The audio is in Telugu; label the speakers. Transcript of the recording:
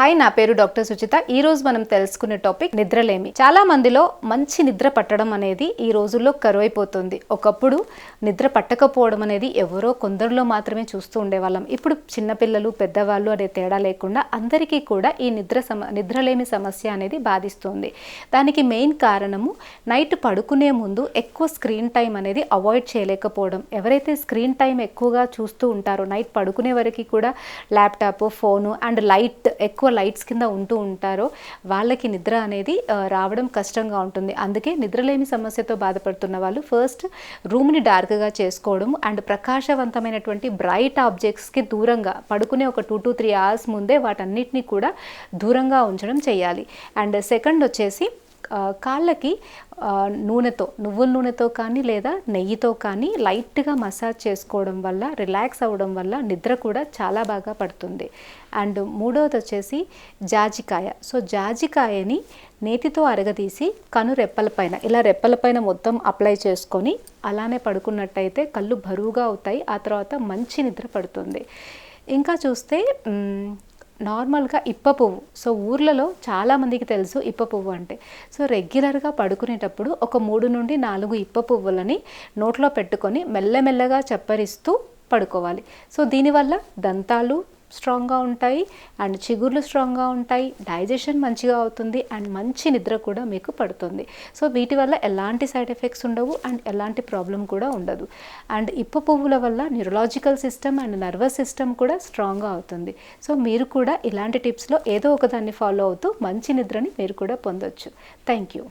Speaker 1: హాయ్ నా పేరు డాక్టర్ సుచిత. ఈ రోజు మనం తెలుసుకునే టాపిక్ నిద్రలేమి. చాలా మందిలో మంచి నిద్ర పట్టడం అనేది ఈ రోజుల్లో కరువైపోతుంది. ఒకప్పుడు నిద్ర పట్టకపోవడం అనేది ఎవరో కొందరిలో మాత్రమే చూస్తూ ఉండేవాళ్ళం. ఇప్పుడు చిన్నపిల్లలు పెద్దవాళ్ళు అనే తేడా లేకుండా అందరికీ కూడా ఈ నిద్ర సమ నిద్రలేమి సమస్య అనేది బాధిస్తుంది. దానికి మెయిన్ కారణము నైట్ పడుకునే ముందు ఎక్కువ స్క్రీన్ టైం అనేది అవాయిడ్ చేయలేకపోవడం. ఎవరైతే స్క్రీన్ టైం ఎక్కువగా చూస్తూ ఉంటారో నైట్ పడుకునే వరకు కూడా ల్యాప్టాప్ ఫోను అండ్ లైట్ ఎక్కువ లైట్స్ కింద ఉంటూ ఉంటారో వాళ్ళకి నిద్ర అనేది రావడం కష్టంగా ఉంటుంది. అందుకే నిద్రలేమి సమస్యతో బాధపడుతున్న వాళ్ళు ఫస్ట్ రూమ్ని డార్క్గా చేసుకోవడం అండ్ ప్రకాశవంతమైనటువంటి బ్రైట్ ఆబ్జెక్ట్స్కి దూరంగా పడుకునే ఒక టూ టు త్రీ అవర్స్ ముందే వాటన్నిటిని కూడా దూరంగా ఉంచడం చేయాలి. అండ్ సెకండ్ వచ్చేసి కాళ్ళకి నూనెతో నువ్వుల నూనెతో కానీ లేదా నెయ్యితో కానీ లైట్గా మసాజ్ చేసుకోవడం వల్ల రిలాక్స్ అవ్వడం వల్ల నిద్ర కూడా చాలా బాగా పడుతుంది. అండ్ మూడవది వచ్చేసి జాజికాయ. సో జాజికాయని నేతితో అరగదీసి కను రెప్పలపైన ఇలా రెప్పలపైన మొత్తం అప్లై చేసుకొని అలానే పడుకున్నట్టయితే కళ్ళు బరువుగా అవుతాయి ఆ తర్వాత మంచి నిద్ర పడుతుంది. ఇంకా చూస్తే నార్మల్గా ఇప్ప పువ్వు. సో ఊర్లలో చాలామందికి తెలుసు ఇప్ప పువ్వు అంటే. సో రెగ్యులర్గా పడుకునేటప్పుడు ఒక మూడు నుండి నాలుగు ఇప్ప పువ్వులని నోట్లో పెట్టుకొని మెల్లమెల్లగా చప్పరిస్తూ పడుకోవాలి. సో దీనివల్ల దంతాలు స్ట్రాంగ్గా ఉంటాయి అండ్ చిగుర్లు స్ట్రాంగ్గా ఉంటాయి. డైజెషన్ మంచిగా అవుతుంది అండ్ మంచి నిద్ర కూడా మీకు పడుతుంది. సో వీటి వల్ల ఎలాంటి సైడ్ ఎఫెక్ట్స్ ఉండవు అండ్ ఎలాంటి ప్రాబ్లం కూడా ఉండదు. అండ్ ఇప్ప పువ్వుల వల్ల neurological system and nervous system కూడా స్ట్రాంగ్గా అవుతుంది. సో మీరు కూడా ఇలాంటి టిప్స్లో ఏదో ఒకదాన్ని ఫాలో అవుతూ మంచి నిద్రని మీరు కూడా పొందొచ్చు. Thank you